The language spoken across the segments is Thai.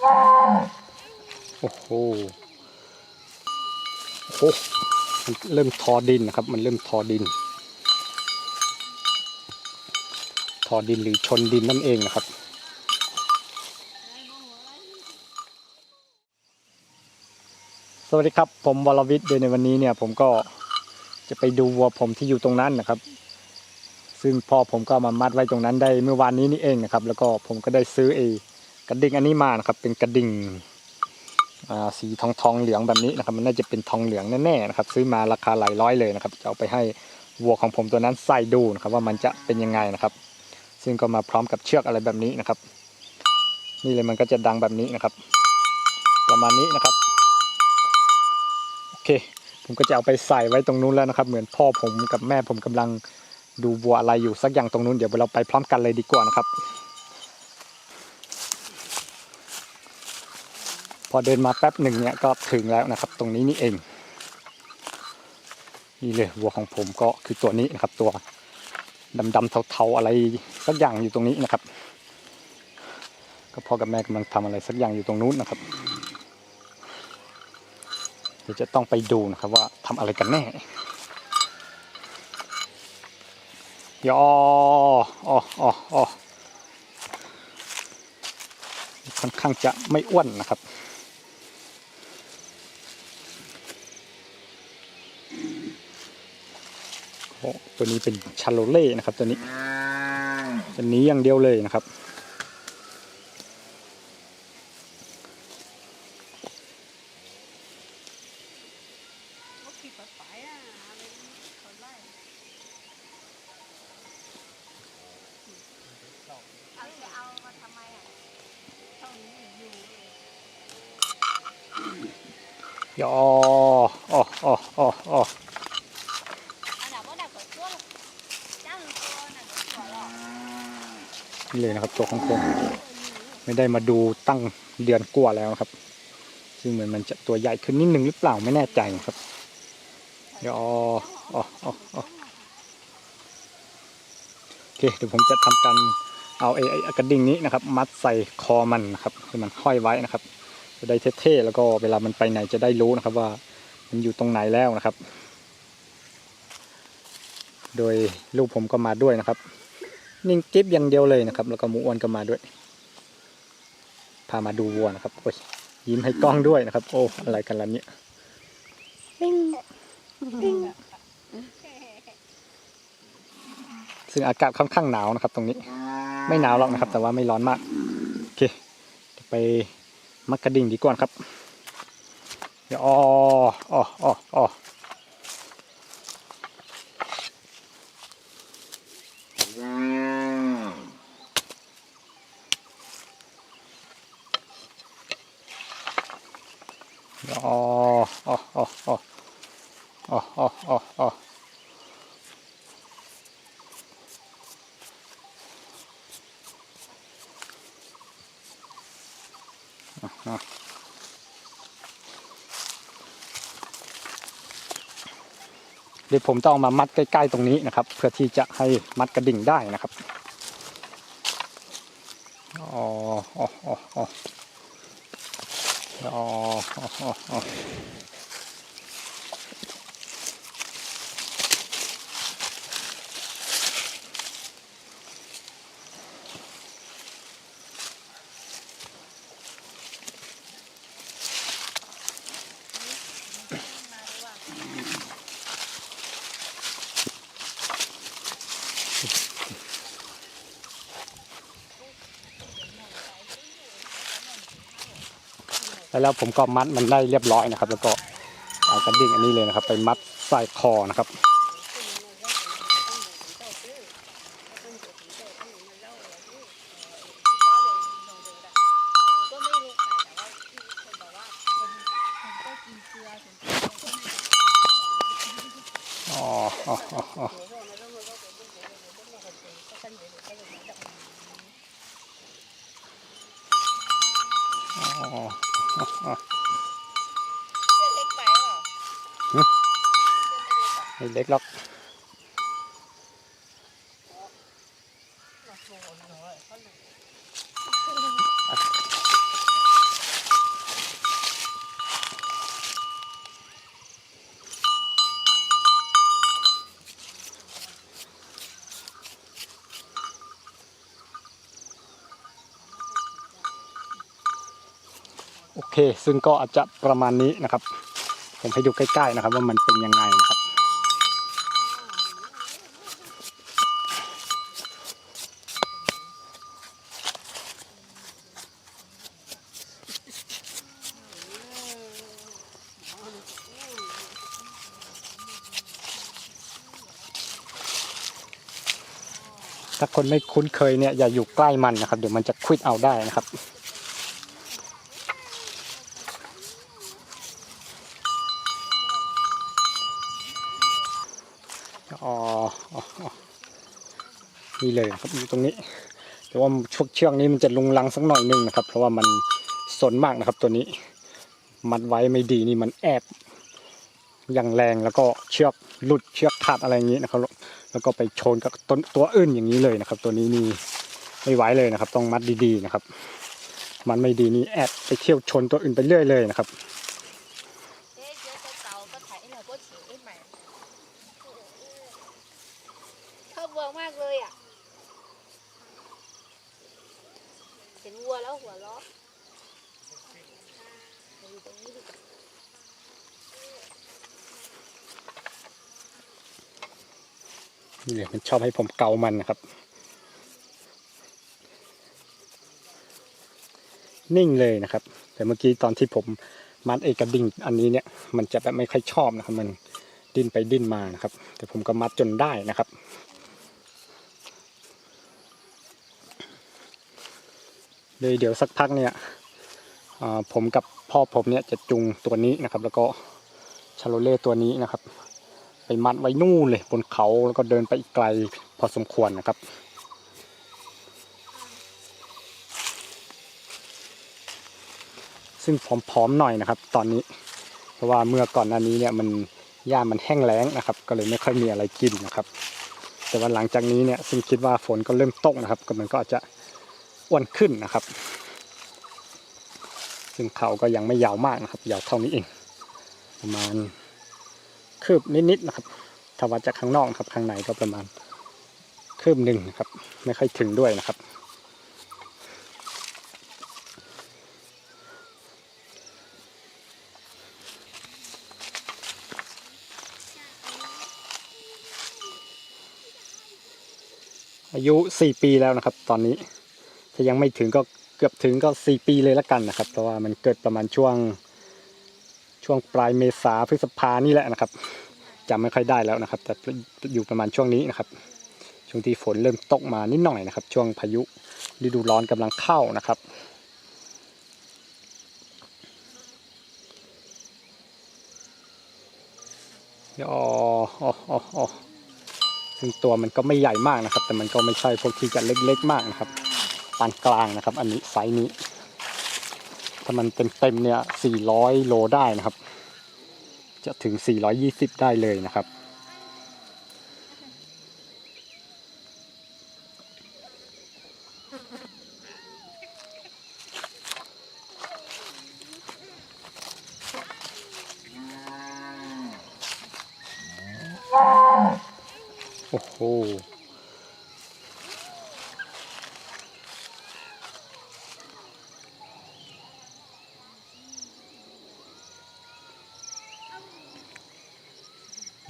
โอ้โหโอ้มันเริ่มทอดินนะครับ มันเริ่มทอดิน ทอดินหรือชนดินนั่นเองนะครับ สวัสดีครับ ผมวรวิทย์โดยในวันนี้เนี่ย ผมก็จะไปดูวัวผมที่อยู่ตรงนั้นนะครับ ซึ่งพ่อผมก็มามัดไว้ตรงนั้นได้เมื่อวานนี้นี่เองนะครับ แล้วก็ผมก็ได้ซื้อเอง กระดิ่งอันนี้มานะครับ เป็นกระดิ่งสีทองทองเหลืองแบบนี้นะครับ มันน่าจะเป็นทองเหลืองแน่ๆนะครับ ซื้อมาราคาหลายร้อยเลยนะครับจะเอาไปให้วัวของผมตัวนั้นใส่ดูนะครับ ว่ามันจะเป็นยังไงนะครับ ซึ่งก็มาพร้อมกับเชือกอะไรแบบนี้นะครับ นี่เลยมันก็จะดังแบบนี้นะครับ ประมาณนี้นะครับโอเค ผมก็จะเอาไปใส่ไว้ตรงนู้นแล้วนะครับ เหมือนพ่อผมกับแม่ผมกำลังดูวัวอะไรอยู่สักอย่างตรงนู้นเดี๋ยวเราไปพร้อมกันเลยดีกว่านะครับ อเดินมาแป๊บหนึ่งเนี่ยก็ถึงแล้วนะครับ ตรงนี้นี่เอง นี่เลยวัวของผมก็คือตัวนี้นะครับ ตัวดำๆเทาๆอะไรสักอย่างอยู่ตรงนี้นะครับ ก็พ่อกับแม่กำลังทำอะไรสักอย่างอยู่ตรงนู้นนะครับเดี๋ยวจะต้องไปดูนะครับว่าทำอะไรกันแน่ยออออ๋ออ๋อค่อนข้างจะไม่อ้วนนะครับ โอ้ตัวนี้เป็นชาโลเล่นะครับ ตัวนี้ตัวนี้อย่างเดียวเลยนะครับก็ขี่ไปไปอะ นี่เลยนะครับ ตัวของผมไม่ได้มาดูตั้งเดือนกว่าแล้วครับ ซึ่งเหมือนมันจะตัวใหญ่ขึ้นนิดหนึ่งหรือเปล่าไม่แน่ใจนะครับยออ๋ออ๋ออ๋อโอเคเดี๋ยวผมจะทำการเอาไอ้ไอ้กระดิ่งนี้นะครับ มัดใส่คอมันนะครับให้มันห้อยไว้นะครับ จะได้เท่ๆแล้วก็เวลามันไปไหนจะได้รู้นะครับ ว่ามันอยู่ตรงไหนแล้วนะครับ โดยลูกผมก็มาด้วยนะครับ นิ่งกิ๊บอย่างเดียวเลยนะครับ แล้วก็หมูอ้วนก็มาด้วย พามาดูวัวนะครับโอ้ยยิ้มให้กล้องด้วยนะครับ โอ้อะไรกันล่ะเนี่ยซึ่งอากาศค่อนข้างหนาวนะครับ ตรงนี้ ไม่หนาวหรอกนะครับ แต่ว่าไม่ร้อนมากโอเคไปมักกระดิ่งดีกว่าครับเดี๋ยวอ๋ออ๋ออ๋ออ๋ออ๋ออ๋ออ๋ออ๋อ อ๋ออ๋ออ๋ออ๋ออะเดี๋ยวผมต้องเอามามัดใกล้ ๆ ตรงนี้นะครับ เพื่อที่จะให้มัดกระดิ่งได้นะครับอ๋ออ๋ออ๋ออ๋ออ๋ออ๋อ แล้วผมก็มัดมันได้เรียบร้อยนะครับ แล้วก็เอากระดิ่งอันนี้เลยนะครับ ไปมัดใส่คอนะครับ อ๋ออ๋ออ๋ออ๋อ เล็กไหรอเล็กล็อก เค ซึ่งก็อาจจะประมาณนี้นะครับ ผมให้ดูใกล้ๆนะครับ ว่ามันเป็นยังไงนะครับถ้าคนไม่คุ้นเคยเนี่ยอย่าอยู่ใกล้มันนะครับ เดี๋ยวมันจะควิดเอาได้นะครับ อ๋ออ๋ออ๋อ นี่เลยครับอยู่ตรงนี้ แต่ว่าช่วงเชือกนี้มันจะลุงลังสักหน่อยหนึงนะครับ เพราะว่ามันสนมากนะครับตัวนี้ มัดไว้ไม่ดีนี่มันแอบอย่างแรงแล้วก็เชือกหลุดเชือกขาดอะไรอย่างนี้นะครับ แล้วก็ไปชนกับต้นตัวอื่นอย่างนี้เลยนะครับ ตัวนี้นี่ไม่ไหวเลยนะครับ ต้องมัดดีๆนะครับ มันไม่ดีนี่แอบไปเที่ยวชนตัวอื่นไปเรื่อยเลยนะครับเจ๊เจ๊จะเต่าก็ถ่ายเราก็ถือไอ้ใหม่ชอบวัวมากเลยอะ เห็นวัวแล้วหัวเราะมาอยู่ตรงนี้ดินี่เลยมันชอบให้ผมเกามันนะครับ นิ่งเลยนะครับ แต่เมื่อกี้ตอนที่ผมมัดเอกระดิ่งอันนี้เนี่ย มันจะแบบไม่ค่อยชอบนะครับ มันดิ้นไปดิ้นมานะครับ แต่ผมก็มัดจนได้นะครับ เลยเดี๋ยวสักพักเนี่ยผมกับพ่อผมเนี่ยจะจุงตัวนี้นะครับ แล้วก็ชาโลเล่ตัวนี้นะครับ ไปมัดไว้นู่นเลยบนเขาแล้วก็เดินไปอีกไกลพอสมควรนะครับซึ่งผอมๆหน่อยนะครับ ตอนนี้ เพราะว่าเมื่อก่อนหน้านี้เนี่ยมันหญ้ามันแห้งแล้งนะครับ ก็เลยไม่ค่อยมีอะไรกินนะครับ แต่ว่าหลังจากนี้เนี่ยซึ่งคิดว่าฝนก็เริ่มตกนะครับ ก็มันก็อาจจะ อ้วนขึ้นนะครับ ซึ่งเขาก็ยังไม่ยาวมากนะครับ ยาวเท่านี้เอง ประมาณคืบนิดๆนะครับ ถ้าวัดจากข้างนอกครับ ข้างในก็ประมาณคืบหนึ่งนะครับ ไม่ค่อยถึงด้วยนะครับอายุสี่ปีแล้วนะครับ ตอนนี้ ถ้ายังไม่ถึงก็เกือบถึงก็สี่ปีเลยละกันนะครับเพราะว่ามันเกิดประมาณช่วงช่วงปลายเมษาพฤษภานี่แหละนะครับจำไม่ค่อยได้แล้วนะครับ แต่อยู่ประมาณช่วงนี้นะครับช่วงที่ฝนเริ่มตกมานิดหน่อยนะครับ ช่วงพายุฤดูร้อนกำลังเข้านะครับอ๋ออ๋ออ๋ออ๋อซึ่งตัวมันก็ไม่ใหญ่มากนะครับ แต่มันก็ไม่ใช่พวกที่จะเล็กๆมากนะครับ ปานกลางนะครับ อันนี้ไซส์นี้ ถ้ามันเต็มๆเนี่ย 400 โลได้นะครับ จะถึง 420 ได้เลยนะครับโอ้โห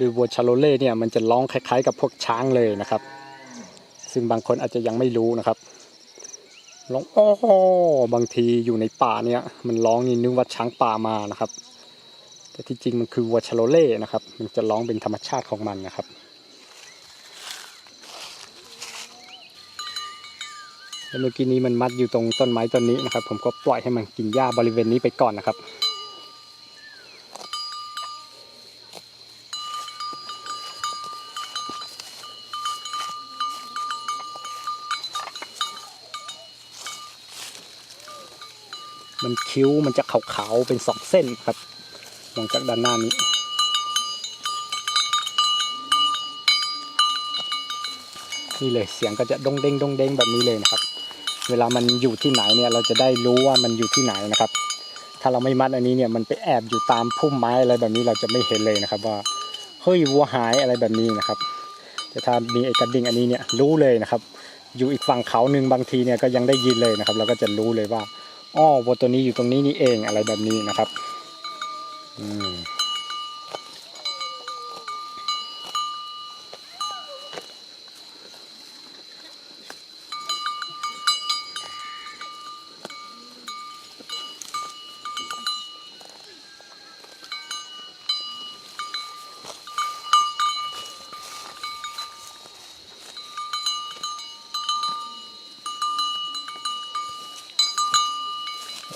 ดูวัวชาโลเล่เนี่ยมันจะร้องคล้ายๆ กับพวกช้างเลยนะครับ ซึ่งบางคนอาจจะยังไม่รู้นะครับร้องอ้อบางทีอยู่ในป่าเนี่ย มันร้องนี่นึกว่าช้างป่ามานะครับ แต่ที่จริงมันคือวัวชาโลเล่นะครับ มันจะร้องเป็นธรรมชาติของมันนะครับแล้วเมื่อกี้นี้มันมัดอยู่ตรงต้นไม้ต้นนี้นะครับ ผมก็ปล่อยให้มันกินหญ้าบริเวณนี้ไปก่อนนะครับ มันคิ้วมันจะขาวๆเป็นสองเส้นครับมองจากด้านหน้านี้นี่เลยเสียงก็จะดงเด้งดงเด้งแบบนี้เลยนะครับ เวลามันอยู่ที่ไหนเนี่ยเราจะได้รู้ว่ามันอยู่ที่ไหนนะครับ ถ้าเราไม่มัดอันนี้เนี่ยมันไปแอบอยู่ตามพุ่มไม้อะไรแบบนี้เราจะไม่เห็นเลยนะครับ ว่าเฮ้ยวัวหายอะไรแบบนี้นะครับ แต่ถ้ามีไอ้กระดิ่งอันนี้เนี่ยรู้เลยนะครับ อยู่อีกฝั่งเขาหนึ่งบางทีเนี่ยก็ยังได้ยินเลยนะครับ เราก็จะรู้เลยว่า อ้อวัวตัวนี้อยู่ตรงนี้นี่เองอะไรแบบนี้นะครับ อืม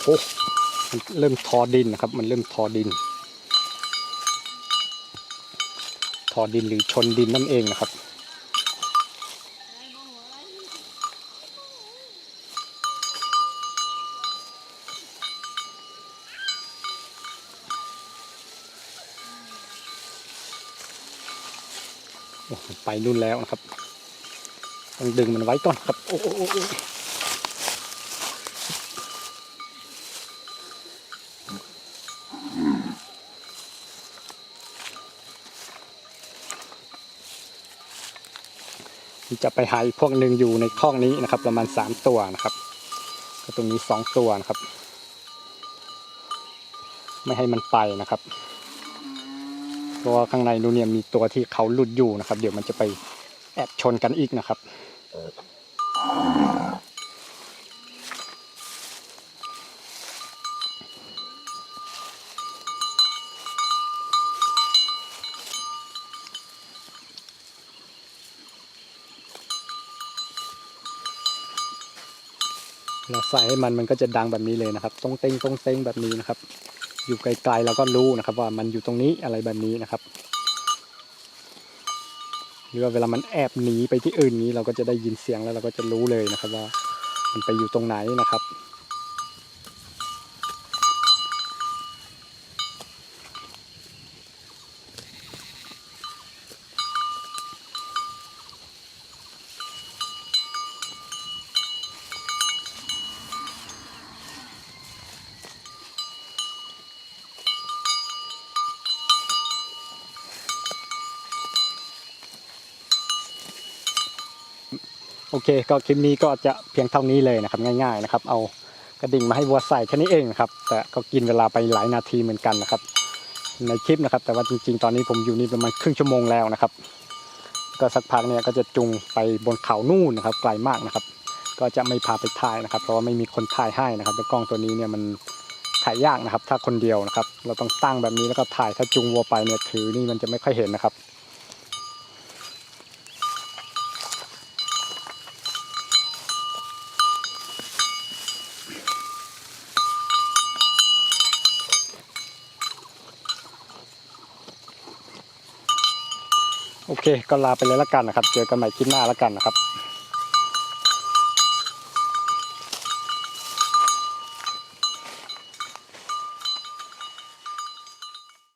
โอ้มันเริ่มทอดินนะครับ มันเริ่มทอดิน ทอดินหรือชนดินนั่นเองนะครับโอ้มันไปรุ่นแล้วนะครับ ต้องดึงมันไว้ก่อนครับ โอ้โอ้โอ้โอ้ที่ จะไปหาอีกพวกหนึ่งอยู่ในคอกนี้นะครับ ประมาณสามตัวนะครับ ก็ตรงนี้สองตัวนะครับ ไม่ให้มันไปนะครับเพราะว่าข้างในนู้นเนี่ยมีตัวที่เขาหลุดอยู่นะครับ เดี๋ยวมันจะไปแอบชนกันอีกนะครับ เราใส่ให้มันมันก็จะดังแบบนี้เลยนะครับตรงเต้งตรงเต้งแบบนี้นะครับ อยู่ไกลๆเราก็รู้นะครับ ว่ามันอยู่ตรงนี้อะไรแบบนี้นะครับหรือว่าเวลามันแอบหนีไปที่อื่นนี้เราก็จะได้ยินเสียงแล้วเราก็จะรู้เลยนะครับว่ามันไปอยู่ตรงไหนนะครับ โอเค ก็คลิปนี้ก็จะเพียงเท่านี้เลยนะครับง่าย ๆนะครับ เอากระดิ่งมาให้วัวใส่แค่นี้เองนะครับแต่ก็กินเวลาไปหลายนาทีเหมือนกันนะครับ ในคลิปนะครับ แต่ว่าจริงๆ ตอนนี้ผมอยู่นี่ประมาณครึ่งชั่วโมงแล้วนะครับ ก็สักพักเนี่ยก็จะจุงไปบนเขานู่นนะครับ ไกลมากนะครับ ก็จะไม่พาไปถ่ายนะครับ เพราะว่าไม่มีคนถ่ายให้นะครับแล้วกล้องตัวนี้เนี่ยมันถ่ายยากนะครับ ถ้าคนเดียวนะครับ เราต้องตั้งแบบนี้แล้วก็ถ่ายถ้าจุงวัวไปเนี่ยถือนี่มันจะไม่ค่อยเห็นนะครับ เคก็ลาไปเลยละกันนะครับ เจอกันใหม่คลิปหน้าละกันนะครับ